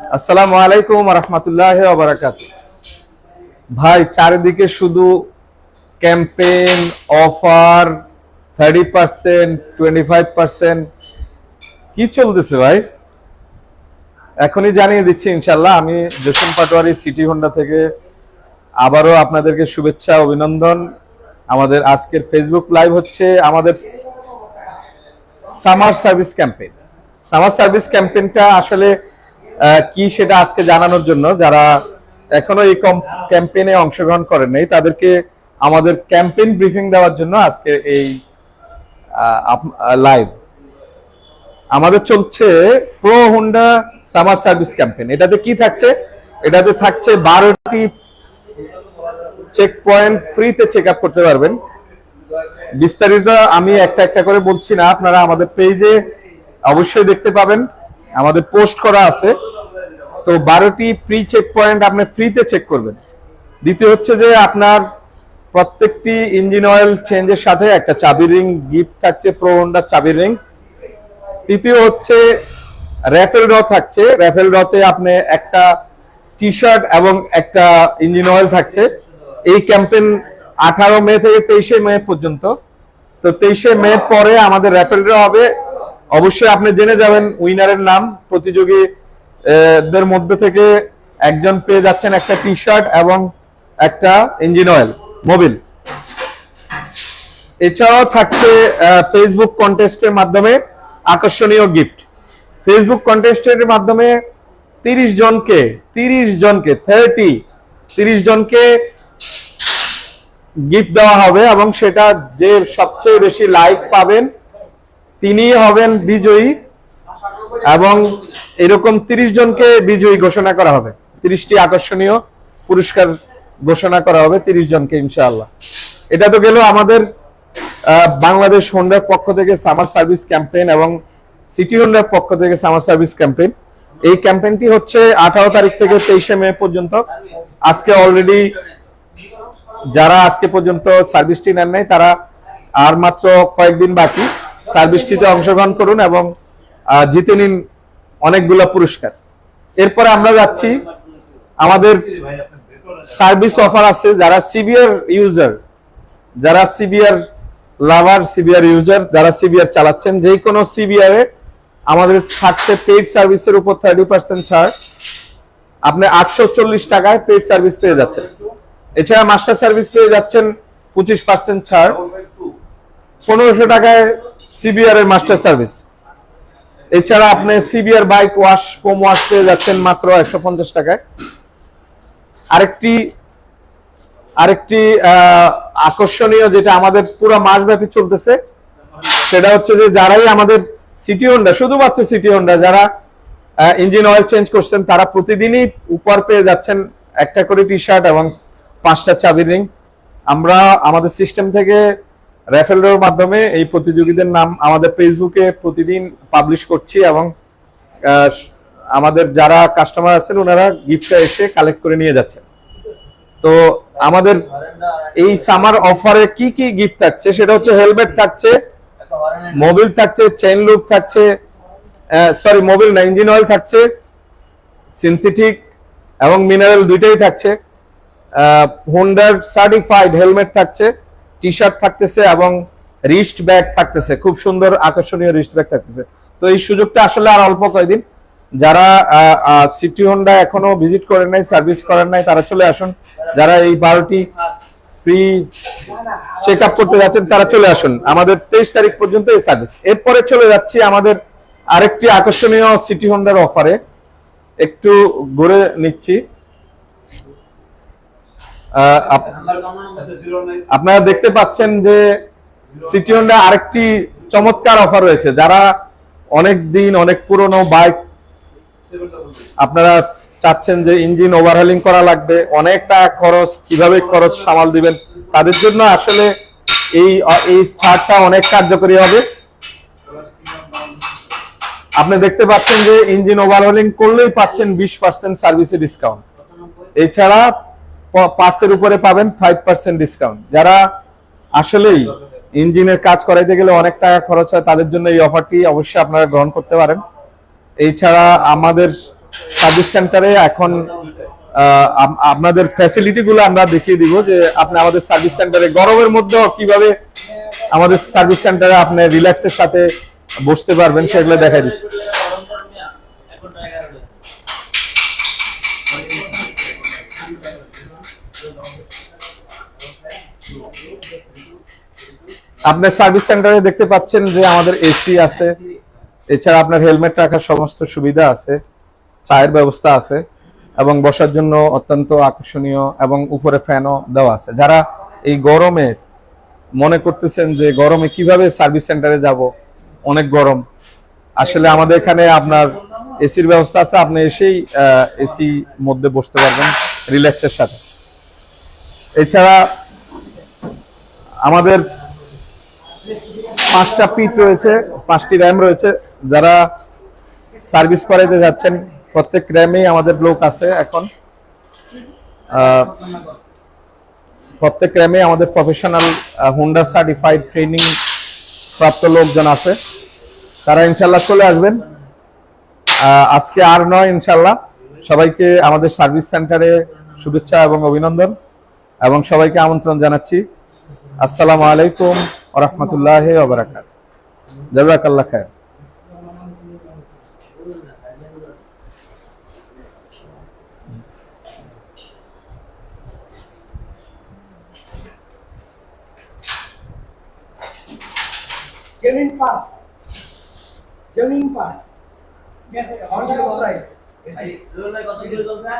আসসালামু আলাইকুম রহমতুল্লাহ বারাকাত ভাই, চারিদিকে শুধু campaign, offer thirty percent twenty five percent কি চলতেছে ভাই? এখনই জানিয়ে দিচ্ছি ইনশাল্লাহ আমি জসিম পাটোয়ারি সিটি হোন্ডা থেকে আবারও আপনাদেরকে শুভেচ্ছা, অভিনন্দন। আমাদের আজকের ফেসবুক লাইভ হচ্ছে আমাদের summer service campaign. Summer service ক্যাম্পেইনটা আসলে কি সেটা আজকে জানানোর জন্য? যারা এখনও এই ক্যাম্পেইনে অংশগ্রহণ করেন নাই, তাদেরকে আমাদের ক্যাম্পেইন ব্রিফিং দেওয়ার জন্য আজকে এই লাইভ আমাদের চলছে pro Honda summer service campaign এটাতে কি থাকছে? এটাতে থাকছে বারোটি চেক পয়েন্ট ফ্রিতে চেক আপ করতে পারবেন। বিস্তারিত আমি একটা একটা করে বলছি না, আপনারা আমাদের পেজে অবশ্যই দেখতে পাবেন। আমাদের পোস্ট করা আছে। তো বারোটি প্রি চেক পয়েন্ট আপনি ফ্রিতে চেক করবেন। দ্বিতীয় হচ্ছে যে আপনার প্রত্যেকটি ইঞ্জিন অয়েল চেঞ্জের সাথে একটা চাবি রিং গিফট থাকছে প্রো হোন্ডার চাবি রিং তৃতীয় হচ্ছে র্যাফেল ড থাকছে। র্যাফেল ডতে আপনি একটা টি শার্ট এবং একটা ইঞ্জিন অয়েল থাকছে। এই ক্যাম্পেইন আঠারো মে থেকে তেইশে মে পর্যন্ত। তো তেইশে মে পরে আমাদের র্যাফেল ড্র হবে। অবশ্যই আপনি জেনে যাবেন উইনারের নাম। প্রতিযোগী দের মধ্যে থেকে একজন পেয়ে যাচ্ছেন একটা টি শার্ট এবং একটা ইঞ্জিন অয়েল মোবিল এছাড়াও থাকছে ফেসবুক কন্টেস্টের মাধ্যমে আকর্ষণীয় গিফট ফেসবুক কন্টেস্টের মাধ্যমে তিরিশ জনকে তিরিশ জনকে থার্টি তিরিশ জনকে গিফট দেওয়া হবে এবং সেটা যে সবচেয়ে বেশি লাইক পাবেন তিনি হবেন বিজয়ী এবং এরকম তিরিশ জনকে বিজয়ী ঘোষণা করা হবে। তিরিশটি আকর্ষণীয় পুরস্কার ঘোষণা করা হবে তিরিশ জনকে, ইনশাআল্লাহ। এটা তো গেল আমাদের বাংলাদেশ হোন্ডার পক্ষ থেকে সামার সার্ভিস ক্যাম্পেইন এবং সিটি হোন্ডার পক্ষ থেকে সামার সার্ভিস ক্যাম্পেইন এই ক্যাম্পেইনটি হচ্ছে আঠারো তারিখ থেকে তেইশে মে পর্যন্ত। আজকে অলরেডি যারা আজকে পর্যন্ত সার্ভিসটি নেন নাই, তারা আর মাত্র কয়েকদিন বাকি। সার্ভিসটিতে অংশগ্রহণ করুন এবং জিতে নিন অনেকগুলো পুরস্কার। এরপরে আমরা যাচ্ছি, আমাদের সার্ভিস অফার আছে যারা সিবিআর ইউজার, যারা সিবিআর লাভার সিবিআর ইউজার, যারা সিবিআর চালাচ্ছেন, যে কোনো সিবিআর এ আমাদের থাকছে পেইড সার্ভিসের উপর থার্টি পার্সেন্ট ছাড়। আপনি আটশো চল্লিশ টাকায় পেইড সার্ভিস পেয়ে যাচ্ছেন। এছাড়া মাস্টার সার্ভিস পেয়ে যাচ্ছেন পঁচিশ পার্সেন্ট ছাড়। পনেরোশো টাকায় সিবিআর এর মাস্টার সার্ভিস এছাড়া আপনি সিবিআর বাইক ওয়াশ কম ওয়াশ পেয়ে যাচ্ছেন মাত্র একশো পঞ্চাশ টাকায়। আরেকটি আরেকটি আকর্ষণীয় যেটা আমাদের পুরো মাসব্যাপী চলতেছে, সেটা হচ্ছে যে যারাই আমাদের সিটি হোন্ডা শুধুমাত্র সিটি হোন্ডা যারা ইঞ্জিন অয়েল চেঞ্জ করছেন, তারা প্রতিদিনই উপর পেয়ে যাচ্ছেন একটা করে টি শার্ট এবং পাঁচটা চাবি রিং আমরা, আমাদের সিস্টেম থেকে র্যাফেলের মাধ্যমে এই প্রতিযোগীদের নাম আমাদের ফেসবুকে প্রতিদিন পাবলিশ করছি এবং আমাদের যারা কাস্টমার আছেন ওনারা গিফটটা এসে কালেক্ট করে নিয়ে যাচ্ছেন। তো আমাদের এই সামার অফারে কি কি গিফট থাকছে? সেটা হচ্ছে হেলমেট থাকছে মোবিল থাকছে চেইন লুপ থাকছে সরি মোবিল না ইঞ্জিন অয়েল থাকছে সিনথেটিক এবং মিনারেল দুইটাই থাকছে। হোন্ডার সার্টিফাইড হেলমেট থাকছে। টি শার্ট থাকতেছে এবং রিস্ট ব্যাগ থাকতেছে। খুব সুন্দর, আকর্ষণীয় রিস্ট ব্যাগ থাকতেছে। তো এই সুযোগটা আসলে আর অল্প কয়েকদিন যারা সিটি হোন্ডা এখনও ভিজিট করেন নাই সার্ভিস করেন নাই, তারা চলে আসুন। যারা এই বারোটি ফ্রি চেক আপ করতে যাচ্ছেন, তারা চলে আসুন। আমাদের তেইশ তারিখ পর্যন্ত এই সার্ভিস এরপরে চলে যাচ্ছি আমাদের আরেকটি আকর্ষণীয় সিটি হোন্ডার অফারে একটু ঘুরে নিচ্ছি। আপনারা দেখতে পাচ্ছেন যে সিটি হোন্ডা আরেকটি চমৎকার অফার রয়েছে। যারা অনেক দিন, অনেক পুরনো বাইক আপনারা চাচ্ছেন যে ইঞ্জিন ওভারহলিং করা লাগবে অনেক টাকা খরচ, কীভাবে খরচ সামাল দিবেন, তাদের জন্য আসলে এই এই ছাড়টা অনেক কার্যকরী হবে। আপনি দেখতে পাচ্ছেন যে ইঞ্জিন ওভারহলিং করলেই পাচ্ছেন বিশ পার্সেন্ট সার্ভিসে ডিসকাউন্ট এছাড়া পার্টসের উপরে পাবেন ফাইভ পার্সেন্ট ডিসকাউন্ট যারা আসলেই ইঞ্জিনের কাজ করাইতে গেলে অনেক টাকা খরচ হয়, তাদের জন্য এই অফারটি অবশ্যই আপনারা গ্রহণ করতে পারেন। এছাড়া আমাদের সার্ভিস সেন্টারে এখন আপনাদের ফ্যাসিলিটি গুলো আমরা দেখিয়ে দিব যে আপনি আমাদের সার্ভিস সেন্টারে গরমের মধ্যেও কীভাবে আমাদের সার্ভিস সেন্টারে আপনি রিল্যাক্সের সাথে বসতে পারবেন সেগুলো দেখাই দিচ্ছি। আপনার সার্ভিস সেন্টারে দেখতে পাচ্ছেন যে আমাদের এসি আছে। এছাড়া আপনার হেলমেট রাখার সমস্ত সুবিধা আছে, চায়ের ব্যবস্থা আছে, এবং বসার জন্য অত্যন্ত আকর্ষণীয় এবং উপরে ফ্যানও দেওয়া আছে। যারা এই গরমে মনে করতেছেন যে গরমে কীভাবে সার্ভিস সেন্টারে যাব, অনেক গরম। আসলে আমাদের এখানে আপনার এসির ব্যবস্থা আছে, আপনি এসেই এসি মধ্যে বসতে পারবেন। রিল্যাক্সের সাথে। এছাড়া আমাদের পাঁচটা পিট রয়েছে, পাঁচটি র্যাম রয়েছে, যারা সার্ভিস করাইতে যাচ্ছেন, প্রত্যেক র্যামেই আমাদের লোক আছে এখন। প্রত্যেক র্যামে আমাদের প্রফেশনাল হুন্ডা সার্টিফাইড ট্রেনিং প্রাপ্ত লোকজন আছে। তারা ইনশাল্লাহ চলে আসবেন। আজকে আর নয় ইনশাল্লাহ। সবাইকে আমাদের সার্ভিস সেন্টারে শুভেচ্ছা এবং অভিনন্দন এবং সবাইকে আমন্ত্রণ জানাচ্ছি আসসালামু আলাইকুম রহমতুল্লাহ ওবরাকাত জাজাকাল্লাহ খায় genuine parts. Genuine parts. Honda authorized. ভাই রোল কত কিলো চলছে